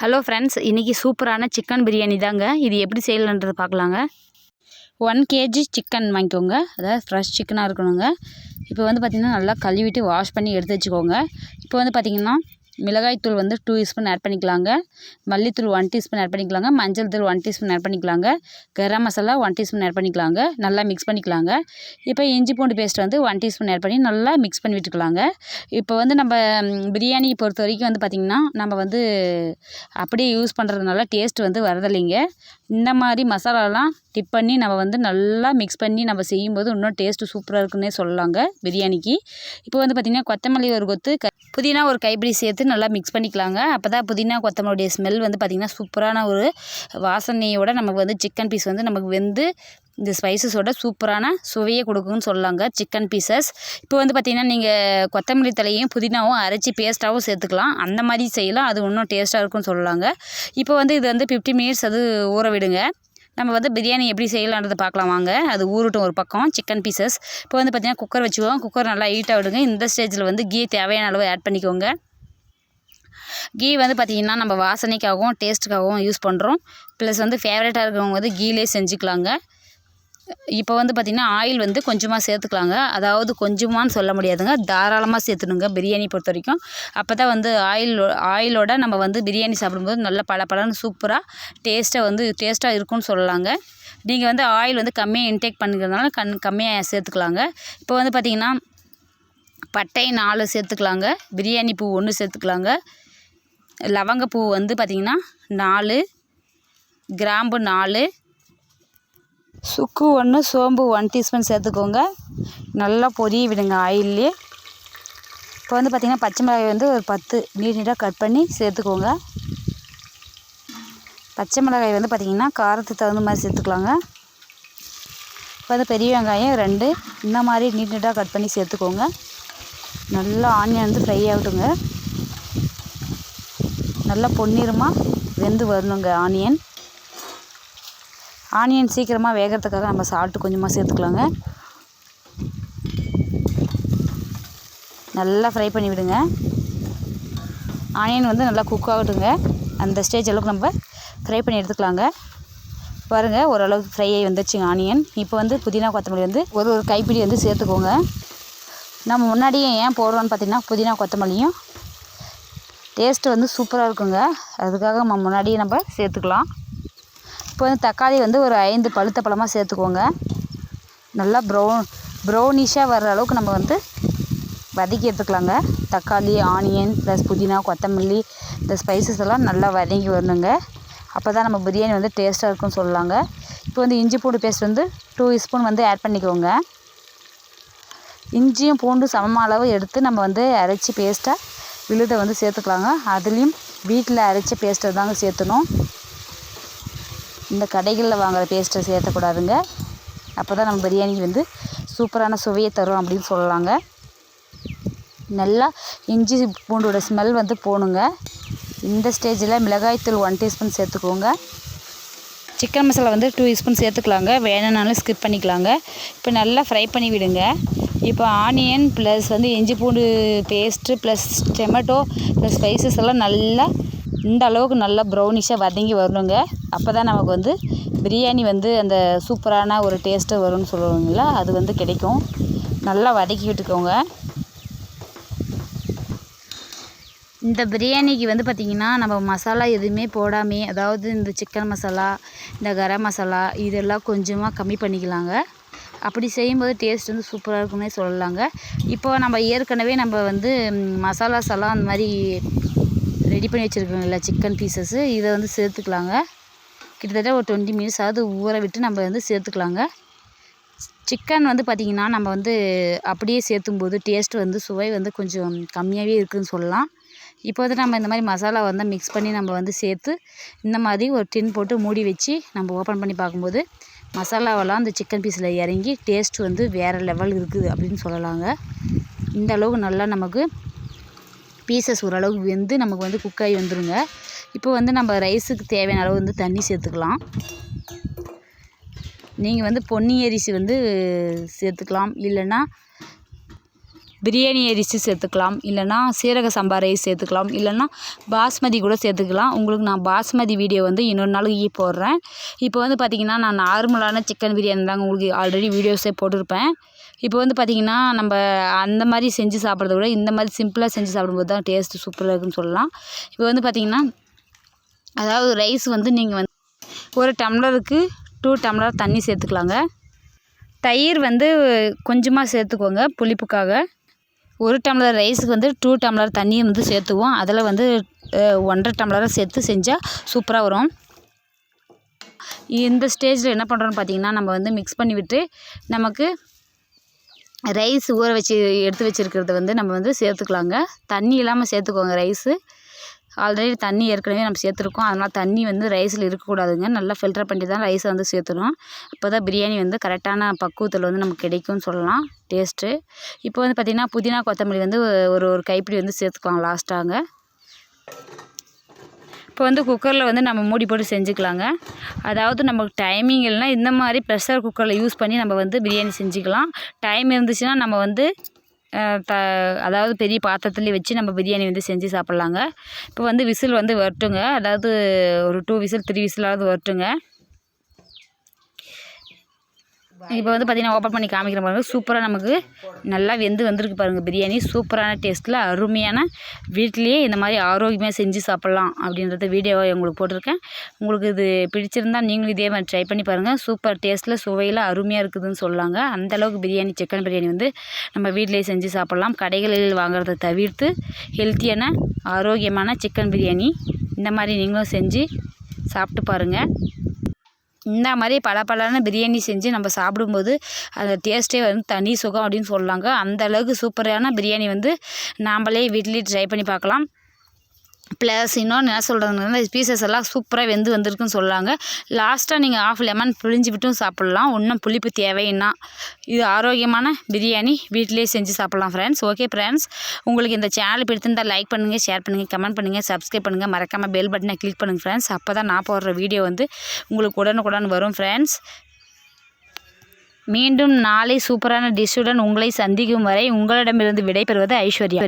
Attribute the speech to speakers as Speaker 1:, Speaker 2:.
Speaker 1: Hello friends இன்றைக்கி சூப்பரான chicken biryani தாங்க. இது எப்படி செய்யலான்றதை பார்க்கலாங்க. ஒன் கேஜி சிக்கன் வாங்கிக்கோங்க. அதாவது ஃப்ரெஷ் சிக்கனாக இருக்கணுங்க. இப்போ வந்து பார்த்திங்கன்னா நல்லா கழுவிட்டு வாஷ் பண்ணி எடுத்து வச்சுக்கோங்க. இப்போ வந்து பார்த்திங்கன்னா மிளகாய்த்தூள் வந்து டூ ஸ்பூன் ஆட் பண்ணிக்கலாங்க. மல்லித்தூள் ஒன் டீஸ்பூன் ஆட் பண்ணிக்கலாங்க. மஞ்சள் தூள் ஒன் டீஸ்பூன் ஆட் பண்ணிக்கலாங்க. Garam masala one teaspoon add பண்ணிக்கலாங்க. நல்லா மிக்ஸ் பண்ணிக்கலாங்க. இப்போ இஞ்சி பூண்டு பேஸ்ட் வந்து ஒன் டீஸ்பூன் ஆட் பண்ணி நல்லா மிக்ஸ் பண்ணி விட்டுக்கலாங்க. இப்போ வந்து நம்ம பிரியாணி பொறுத்த வரைக்கும் வந்து பார்த்திங்கன்னா நம்ம வந்து அப்படியே யூஸ் பண்ணுறதுனால டேஸ்ட் வந்து வரதில்லைங்க. இந்த மாதிரி மசாலாலாம் டிப் பண்ணி நம்ம வந்து நல்லா மிக்ஸ் பண்ணி நம்ம செய்யும்போது இன்னும் டேஸ்ட்டு சூப்பராக இருக்குன்னே சொல்லலாங்க பிரியாணிக்கு. இப்போ வந்து பார்த்திங்கன்னா கொத்தமல்லி ஒரு கொத்து க புதினா ஒரு கைப்பிடி சேர்த்து நல்லா மிக்ஸ் பண்ணிக்கலாங்க. அப்போ தான் புதினா கொத்தமல்லியுடைய ஸ்மெல் வந்து பார்த்திங்கன்னா சூப்பரான ஒரு வாசனையோட நமக்கு வந்து சிக்கன் பீஸ் வந்து நமக்கு வெந்து இந்த ஸ்பைசஸோட சூப்பரான சுவையை கொடுக்குன்னு சொல்லலாங்க சிக்கன் பீசஸ் இப்போ வந்து பார்த்திங்கன்னா நீங்கள் கொத்தமல்லி தலையும் புதினாவும் அரைச்சி பேஸ்ட்டாகவும் சேர்த்துக்கலாம். அந்த மாதிரி செய்யலாம். அது இன்னும் டேஸ்ட்டாக இருக்கும்னு சொல்லலாங்க. இப்போ வந்து இது வந்து ஃபிஃப்டி மினிட்ஸ் அது ஊற விடுங்க. நம்ம வந்து பிரியாணி எப்படி செய்யலான்றது பார்க்கலாம் வாங்க. அது ஊறட்டும் ஒரு பக்கம் சிக்கன் பீசஸ் இப்போ வந்து பார்த்திங்கன்னா குக்கர் வச்சுக்கோங்க. குக்கர் நல்லா ஹீட்டாக விடுங்க. இந்த ஸ்டேஜில் வந்து கீ தேவையான அளவு ஆட் பண்ணிக்கோங்க. கீ வந்து பார்த்திங்கன்னா நம்ம வாசனைக்காகவும் டேஸ்ட்டுக்காகவும் யூஸ் பண்ணுறோம் ப்ளஸ் வந்து ஃபேவரட்டாக இருக்கிறவங்க வந்து கீலே செஞ்சுக்கலாங்க. இப்போ வந்து பார்த்திங்கன்னா ஆயில் வந்து கொஞ்சமாக சேர்த்துக்கலாங்க. அதாவது கொஞ்சமான்னு சொல்ல முடியாதுங்க. தாராளமாக சேர்த்துணுங்க பிரியாணி பொறுத்த வரைக்கும் அப்போ தான் வந்து ஆயில் ஆயிலோட நம்ம வந்து பிரியாணி சாப்பிடும்போது நல்ல பளபளன்னு சூப்பராக டேஸ்ட்டாக வந்து டேஸ்ட்டாக இருக்கும்னு சொல்லலாங்க. நீங்கள் வந்து ஆயில் வந்து கம்மியாக இன்டேக் பண்ணிக்கிறதுனால கண் கம்மியாக சேர்த்துக்கலாங்க. இப்போ வந்து பார்த்திங்கன்னா பட்டை நாலு சேர்த்துக்கலாங்க. பிரியாணி பூ ஒன்று சேர்த்துக்கலாங்க. லவங்கப்பூ வந்து பார்த்திங்கன்னா நாலு. கிராம்பு நாலு. சுக்கு ஒன்று சோம்பு ஒன் டீஸ்பூன் சேர்த்துக்கோங்க. நல்லா பொரிய விடுங்க ஆயில்லே. இப்போ வந்து பார்த்திங்கன்னா பச்சை மிளகாய் வந்து ஒரு பத்து நீட் நீட்டாக கட் பண்ணி சேர்த்துக்கோங்க. பச்சை மிளகாய் வந்து பார்த்திங்கன்னா காரத்துக்கு தகுந்த மாதிரி சேர்த்துக்கலாங்க. இப்போ வந்து பெரிய வெங்காயம் ரெண்டு இந்த மாதிரி நீட் நீட்டாக கட் பண்ணி சேர்த்துக்கோங்க. நல்லா ஆனியன் வந்து ஃப்ரை ஆகட்டுங்க. நல்லா பொன்னிறமாக வெந்து வரணுங்க ஆனியன். ஆனியன் சீக்கிரமாக வேகிறதுக்காக நம்ம சால்ட்டு கொஞ்சமாக சேர்த்துக்கலாங்க. நல்லா ஃப்ரை பண்ணி விடுங்க. ஆனியன் வந்து நல்லா குக் ஆகட்டுங்க. அந்த ஸ்டேஜ் அளவுக்கு நம்ம ஃப்ரை பண்ணி எடுத்துக்கலாங்க. பாருங்கள் ஓரளவுக்கு ஃப்ரை ஆகி வந்துச்சுங்க ஆனியன். இப்போ வந்து புதினா கொத்தமல்லி வந்து ஒரு ஒரு கைப்பிடி வந்து சேர்த்துக்கோங்க. நம்ம முன்னாடியே ஏன் போடுறோன்னு பார்த்தீங்கன்னா புதினா கொத்தமல்லியும் டேஸ்ட்டு வந்து சூப்பராக இருக்குங்க. அதுக்காக நம்ம முன்னாடியே நம்ம சேர்த்துக்கலாம். இப்போ வந்து தக்காளி வந்து ஒரு ஐந்து பழுத்த பழமாக சேர்த்துக்கோங்க. நல்லா ப்ரௌன் ப்ரௌனிஷாக வர்ற அளவுக்கு நம்ம வந்து வதக்கி எடுத்துக்கலாங்க. தக்காளி ஆனியன் ப்ளஸ் புதினா கொத்தமல்லி இந்த ஸ்பைசஸ் எல்லாம் நல்லா வதங்கி வரணுங்க. அப்போ தான் நம்ம பிரியாணி வந்து டேஸ்ட்டாக இருக்கும்னு சொல்லலாங்க. இப்போ வந்து இஞ்சி பூண்டு பேஸ்ட் வந்து டூ ஸ்பூன் வந்து ஆட் பண்ணிக்கோங்க. இஞ்சியும் பூண்டு சமமான அளவு எடுத்து நம்ம வந்து அரைச்சி பேஸ்ட்டாக விழுதை வந்து சேர்த்துக்கலாங்க. அதுலேயும் வீட்டில் அரைச்ச பேஸ்ட்டை தாங்க சேர்த்தணும். இந்த கடைகளில் வாங்குகிற பேஸ்ட்டை சேர்த்தக்கூடாதுங்க. அப்போ தான் நம்ம பிரியாணிக்கு வந்து சூப்பரான சுவையை தரும் அப்படின்னு சொல்லலாங்க நல்லா இஞ்சி பூண்டோட ஸ்மெல் வந்து போகணுங்க இந்த ஸ்டேஜில் மிளகாய்த்தூள் ஒன் டீஸ்பூன் சேர்த்துக்கோங்க. சிக்கன் மசாலா வந்து டூ ஸ்பூன் சேர்த்துக்கலாங்க. வேணும்னாலும் ஸ்கிப் பண்ணிக்கலாங்க. இப்போ நல்லா ஃப்ரை பண்ணி விடுங்க. இப்போ ஆனியன் ப்ளஸ் வந்து இஞ்சி பூண்டு paste plus tomato plus spices எல்லாம் நல்லா இந்த அளவுக்கு நல்லா ப்ரௌனிஷாக வதங்கி வரணுங்க. அப்போ தான் நமக்கு வந்து பிரியாணி வந்து அந்த சூப்பரான ஒரு டேஸ்ட்டு வரும்னு சொல்லுவாங்கள அது வந்து கிடைக்கும். நல்லா வதக்கி விட்டுக்கோங்க இந்த பிரியாணிக்கு வந்து பார்த்திங்கன்னா நம்ம மசாலா எதுவுமே போடாமே அதாவது இந்த சிக்கன் மசாலா இந்த கரம் மசாலா இதெல்லாம் கொஞ்சமாக கம்மி பண்ணிக்கலாங்க. அப்படி செய்யும்போது டேஸ்ட் வந்து சூப்பராக இருக்குன்னே சொல்லலாங்க. இப்போ நம்ம ஏற்கனவே நம்ம வந்து மசாலாஸ் எல்லாம் அந்த மாதிரி ரெடி பண்ணி வச்சுருக்கோம்ல சிக்கன் பீசஸ்ஸு இதை வந்து சேர்த்துக்கலாங்க. கிட்டத்தட்ட ஒரு டுவெண்ட்டி மினிட்ஸ் ஆகுது. ஊற விட்டு நம்ம வந்து சேர்த்துக்கலாங்க. சிக்கன் வந்து பார்த்திங்கன்னா நம்ம வந்து அப்படியே சேர்த்தும்போது டேஸ்ட் வந்து சுவை வந்து கொஞ்சம் கம்மியாகவே இருக்குதுன்னு சொல்லலாம். இப்போ வந்து நம்ம இந்த மாதிரி மசாலா வந்து மிக்ஸ் பண்ணி நம்ம வந்து சேர்த்து இந்த மாதிரி ஒரு டின் போட்டு மூடி வச்சு நம்ம ஓப்பன் பண்ணி பார்க்கும்போது மசாலாவெல்லாம் அந்த சிக்கன் பீஸில் இறங்கி டேஸ்ட் வந்து வேறு லெவல் இருக்குது அப்படின்னு சொல்லலாங்க. இந்த அளவுக்கு நல்லா நமக்கு பீசஸ் ஓரளவுக்கு வெந்து நமக்கு வந்து குக் ஆகி வந்துருங்க. இப்போ வந்து நம்ம ரைஸுக்கு தேவையான அளவு வந்து தண்ணி சேர்த்துக்கலாம். நீங்கள் வந்து பொன்னி அரிசி வந்து சேர்த்துக்கலாம். இல்லைன்னா பிரியாணி அரிசி சேர்த்துக்கலாம் இல்லைன்னா சீரக சம்பா ரைஸ் சேர்த்துக்கலாம் இல்லைன்னா பாஸ்மதி கூட சேர்த்துக்கலாம். உங்களுக்கு நான் பாஸ்மதி வீடியோ வந்து இன்னொரு நாளைக்கு போடுறேன். இப்போ வந்து பார்த்திங்கன்னா நான் நார்மலான சிக்கன் பிரியாணி தாங்க உங்களுக்கு ஆல்ரெடி வீடியோஸே போட்டிருப்பேன். இப்போ வந்து பார்த்திங்கன்னா நம்ம அந்த மாதிரி செஞ்சு சாப்பிட்றத விட இந்த மாதிரி சிம்பிளாக செஞ்சு சாப்பிடும்போது தான் டேஸ்ட்டு சூப்பராக இருக்குன்னு சொல்லலாம். இப்போ வந்து பார்த்திங்கன்னா அதாவது ரைஸ் வந்து நீங்கள் வந்து ஒரு டம்ளருக்கு டூ டம்ளர் தண்ணி சேர்த்துக்கலாங்க. தயிர் வந்து கொஞ்சமாக சேர்த்துக்கோங்க புளிப்புக்காக. ஒரு டம்ளர் ரைஸுக்கு வந்து டூ டம்ளர் தண்ணி வந்து சேர்த்துவோம். அதில் வந்து ஒன்றரை டம்ளராக சேர்த்து செஞ்சால் சூப்பராக வரும். இந்த ஸ்டேஜில் என்ன பண்ணுறோன்னு பார்த்தீங்கன்னா நம்ம வந்து மிக்ஸ் பண்ணி விட்டு நமக்கு ரைஸ் ஊற வச்சு எடுத்து வச்சுருக்கிறத வந்து நம்ம வந்து சேர்த்துக்கலாங்க. தண்ணி இல்லாமல் சேர்த்துக்கோங்க ரைஸு ஆல்ரெடி தண்ணி ஏற்கனவே நம்ம சேர்த்துருக்கோம். அதனால் தண்ணி வந்து ரைஸில் இருக்கக்கூடாதுங்க. நல்லா ஃபில்டர் பண்ணி தான் ரைஸை வந்து சேர்த்துணும் அப்போ தான் பிரியாணி வந்து கரெக்டான பக்குவத்தில் வந்து நமக்கு கிடைக்கும்னு சொல்லலாம். டேஸ்ட்டு இப்போ வந்து பார்த்திங்கன்னா புதினா கொத்தமல்லி வந்து ஒரு ஒரு கைப்பிடி வந்து சேர்த்துக்கலாம் லாஸ்ட்டாங்க இப்போ வந்து குக்கரில் வந்து நம்ம மூடி போட்டு செஞ்சுக்கலாங்க. அதாவது நமக்கு டைமிங் இல்லைனா இந்த மாதிரி ப்ரெஷர் குக்கரில் யூஸ் பண்ணி நம்ம வந்து பிரியாணி செஞ்சுக்கலாம். டைம் இருந்துச்சுன்னா நம்ம வந்து த அதாவது பெரிய பாத்திரத்துலேயே வச்சு நம்ம பிரியாணி வந்து செஞ்சு சாப்பிட்லாங்க. இப்போ வந்து விசில் வந்து வரட்டுங்க. அதாவது ஒரு டூ விசில் த்ரீ விசிலாவது வரட்டுங்க. இப்போ வந்து பார்த்திங்கன்னா ஓப்பன் பண்ணி காமிக்கிற பாருங்க. சூப்பராக நமக்கு நல்லா வெந்து வந்திருக்கு பாருங்கள் பிரியாணி. சூப்பரான டேஸ்ட்டில் அருமையான வீட்டிலேயே இந்த மாதிரி ஆரோக்கியமாக செஞ்சு சாப்பிட்லாம் அப்படின்றத வீடியோவை உங்களுக்கு போட்டிருக்கேன். உங்களுக்கு இது பிடிச்சிருந்தா நீங்களும் இதே மாதிரி ட்ரை பண்ணி பாருங்கள் சூப்பர் டேஸ்ட்டில் சுவையில் அருமையாக இருக்குதுன்னு சொல்லாங்க. அந்தளவுக்கு பிரியாணி சிக்கன் பிரியாணி வந்து நம்ம வீட்டிலேயே செஞ்சு சாப்பிட்லாம். கடைகளில் வாங்குறத தவிர்த்து ஹெல்த்தியான ஆரோக்கியமான சிக்கன் பிரியாணி இந்த மாதிரி நீங்களும் செஞ்சு சாப்பிட்டு பாருங்கள் இந்த மாதிரி பல பிரியாணி செஞ்சு நம்ம சாப்பிடும்போது அந்த டேஸ்ட்டே வந்து தனி சுகம் அப்படின்னு சொல்லலாங்க அந்த அளவுக்கு சூப்பரான பிரியாணி வந்து நாம்மளே வீட்டிலே ட்ரை பண்ணி பார்க்கலாம். ப்ளஸ் இன்னொன்று என்ன சொல்கிறதுனா பீசஸ் எல்லாம் சூப்பராக வெந்து வந்திருக்குன்னு சொல்லாங்க. லாஸ்ட்டாக நீங்கள் ஆஃப் லெமன் பிழிஞ்சு விட்டும் சாப்பிட்லாம். ஒன்றும் புளிப்பு தேவைன்னா இது ஆரோக்கியமான பிரியாணி. வீட்டிலேயே செஞ்சு சாப்பிட்லாம் ஃப்ரெண்ட்ஸ் ஓகே ஃப்ரெண்ட்ஸ் உங்களுக்கு இந்த சேனல் பிடித்திருந்தால் லைக் பண்ணுங்கள் ஷேர் பண்ணுங்கள் கமெண்ட் பண்ணுங்கள் சப்ஸ்கிரைப் பண்ணுங்கள் மறக்காமல் பெல் பட்டனை கிளிக் பண்ணுங்கள் ஃப்ரெண்ட்ஸ் அப்போ தான் நான் போடுற வீடியோ வந்து உங்களுக்கு உடனுக்குடன் வரும் ஃப்ரெண்ட்ஸ் மீண்டும் நாளை சூப்பரான டிஷ்ஷுடன் உங்களை சந்திக்கும் வரை உங்களிடமிருந்து விடைபெறுவது ஐஸ்வர்யா.